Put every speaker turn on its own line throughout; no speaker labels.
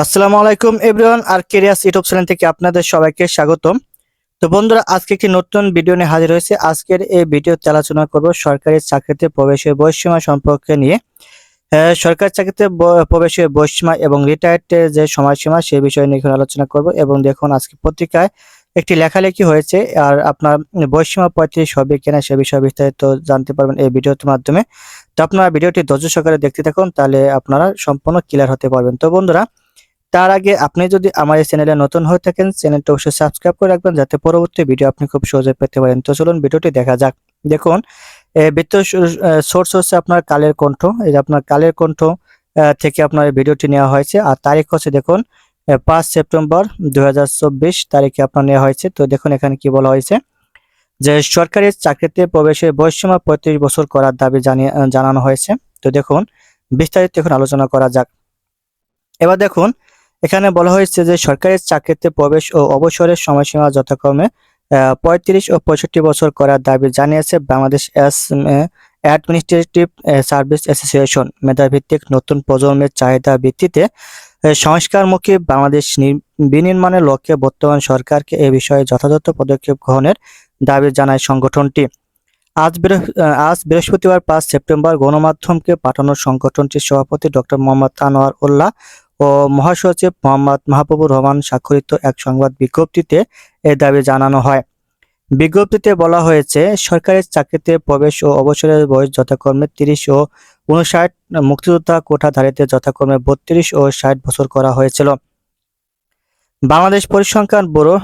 আসসালামু আলাইকুম এভরিওয়ান, আর কেরিয়াস ইউটিউব চ্যানেল থেকে আপনাদের সবাইকে স্বাগতম। তো বন্ধুরা, আজকে একটি নতুন ভিডিও নিয়ে হাজির হয়েছে। আজকের এই ভিডিওতে আলোচনা করব সরকারি চাকরিতে প্রবেশের বয়সীমা সম্পর্কে নিয়ে। সরকারি চাকরিতে প্রবেশের বয়সীমা এবং রিটায়ার্ডের যে সময়সীমা সেই বিষয় নিয়ে এখানে আলোচনা করব। এবং দেখুন, আজকে পত্রিকায় একটি লেখালেখি হয়েছে, আর আপনার বয়সীমা পঁয়ত্রিশ হবে কিনা সে বিষয়ে বিস্তারিত জানতে পারবেন এই ভিডিওর মাধ্যমে। তো আপনারা ভিডিওটি ধৈর্য সহকারে দেখতে থাকুন, তাহলে আপনারা সম্পূর্ণ ক্লিয়ার হতে পারবেন। তো বন্ধুরা তার আগে আপনি যদি আমার এই চ্যানেলে নতুন হয়ে থাকেন, চ্যানেলটা অবশ্যই সাবস্ক্রাইব করে রাখবেন যাতে পরবর্তী ভিডিও আপনি খুব সহজে পেতে পারেন। তো চলুন ভিডিওটি দেখা যাক। দেখুন বৃত্ত সোর্স হচ্ছে আপনার কালের কণ্ঠ। এই আপনার কালের কণ্ঠ থেকে আপনার ভিডিওটি নেওয়া হয়েছে। আর তারিখ হচ্ছে দেখুন পাঁচ সেপ্টেম্বর দুই হাজার চব্বিশ তারিখে আপনার নেওয়া হয়েছে। তো দেখুন এখানে কি বলা হয়েছে? যে সরকারি চাকরিতে প্রবেশের বয়সীমা পঁয়ত্রিশ বছর করার দাবি জানিয়ে, জানানো হয়েছে। তো দেখুন, বিস্তারিত এখন আলোচনা করা যাক। এবার দেখুন এখানে বলা হয়েছে যে সরকারি চাকরিতে প্রবেশ ও অবসরের সময়সীমা যথাক্রমে পঁয়ত্রিশ ও পঁয়ষট্টি বছর করার দাবি জানিয়েছে বাংলাদেশ এস অ্যাডমিনিস্ট্রেটিভ সার্ভিস অ্যাসোসিয়েশন। মেধাভিত্তিক নতুন প্রজন্মের চাহিদা ভিত্তিতে সংস্কারমুখী বাংলাদেশ বিনির্মাণের লক্ষ্যে বর্তমান সরকারকে এ বিষয়ে যথাযথ পদক্ষেপ গ্রহণের দাবি জানায় সংগঠনটি। আজ আজ বৃহস্পতিবার পাঁচ সেপ্টেম্বর গণমাধ্যমকে পাঠানো সংগঠনটির সভাপতি ডক্টর মোহাম্মদ আনোয়ার উল্লাহ ও মহাসচিব মোহাম্মদ মাহবুবুর রহমান স্বাক্ষরিত এক সংবাদ বিজ্ঞপ্তিতে এ দাবি জানানো হয়। বিজ্ঞপ্তিতে বলা হয়েছে, সরকারি চাকরিতে প্রবেশ ও অবসরের বয়স যথাক্রমে তিরিশ ও উনষাট মুক্তিযোদ্ধা কোঠাধারীতে যথাক্রমে বত্রিশ ও ষাট বছর করা হয়েছিল। বাংলাদেশ পরিসংখ্যান ব্যুরো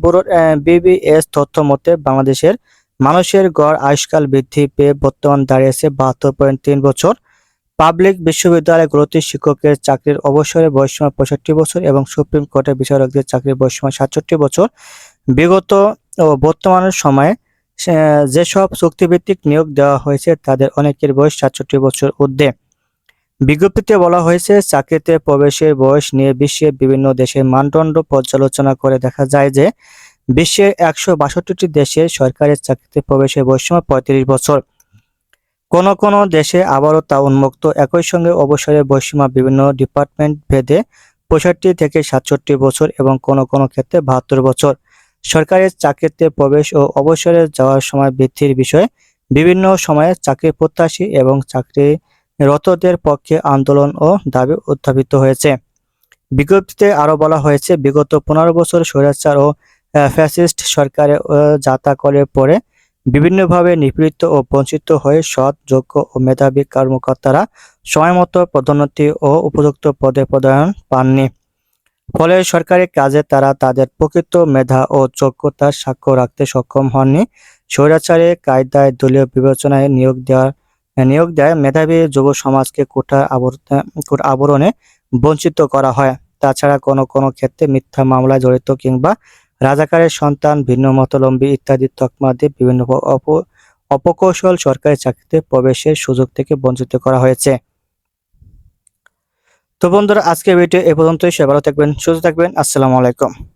ব্যুরোর বিবিএস তথ্য মতে, বাংলাদেশের মানুষের গড় আয়ুষ্কাল বৃদ্ধি পেয়ে বর্তমান দাঁড়িয়েছে বাহাত্তর পয়েন্ট তিন বছর। পাবলিক বিশ্ববিদ্যালয়গুলোতে শিক্ষকের চাকরির অবসরের বয়সীমা পঁয়ষট্টি বছর এবং সুপ্রিম কোর্টের বিচারকদের চাকরির বয়সীমা সাতষট্টি বছর। বিগত ও বর্তমানের সময়ে যেসব চুক্তিভিত্তিক নিয়োগ দেওয়া হয়েছে, তাদের অনেকের বয়স সাতষট্টি বছর ঊর্ধ্বে। বিজ্ঞপ্তিতে বলা হয়েছে, চাকরিতে প্রবেশের বয়স নিয়ে বিশ্বের বিভিন্ন দেশের মানদণ্ড পর্যালোচনা করে দেখা যায় যে, বিশ্বের একশো বাষট্টিটি দেশে সরকারের চাকরিতে প্রবেশের বয়সীমা পঁয়ত্রিশ বছর। কোন কোন দেশে আবারও তা উন্মুক্ত। একই সঙ্গে অবসরের বয়সীমা বিভিন্ন ডিপার্টমেন্ট ভেদে পঁয়ষট্টি থেকে সাতষট্টি বছর এবং কোন কোন ক্ষেত্রে বাহাত্তর বছর। সরকারের চাকরিতে প্রবেশ ও অবসরে যাওয়ার সময় বৃদ্ধির বিষয়ে বিভিন্ন সময়ে চাকরি প্রত্যাশী এবং চাকরিরতদের পক্ষে আন্দোলন ও দাবি উত্থাপিত হয়েছে। বিজ্ঞপ্তিতে আরও বলা হয়েছে, বিগত পনেরো বছর স্বৈরাচার ও ফ্যাসিস্ট সরকারে যাতা করে পরে বিভিন্নভাবে নিপীড়িত ও বঞ্চিত হয়ে সৎ, যোগ্য ও মেধাবী কর্মকর্তারা সময়মতো পদোন্নতি ও উপযুক্ত পদে পদায়ন পাননি। ফলে সরকারি কাজে তারা তাদের প্রকৃত মেধা ও যোগ্যতার সাক্ষ্য রাখতে সক্ষম হননি। স্বৈরাচারে কায়দায় দলীয় বিবেচনায় নিয়োগ দেওয়ার, নিয়োগ দেয় মেধাবী যুব সমাজকে কোটা আবর- কোটা আবরণে বঞ্চিত করা হয়। তাছাড়া কোনো কোনো ক্ষেত্রে মিথ্যা মামলায় জড়িত কিংবা রাজাকারের সন্তান, ভিন্ন মতলম্বী ইত্যাদি তকমা দিয়ে বিভিন্ন অপ- অপ- অপকৌশল সরকারি চাকরিতে প্রবেশের সুযোগ থেকে বঞ্চিত করা হয়েছে। তো বন্ধুরা আজকে ভিডিও এ পর্যন্তই। সে ভালো থাকবেন, সুস্থ থাকবেন। আসসালামু আলাইকুম।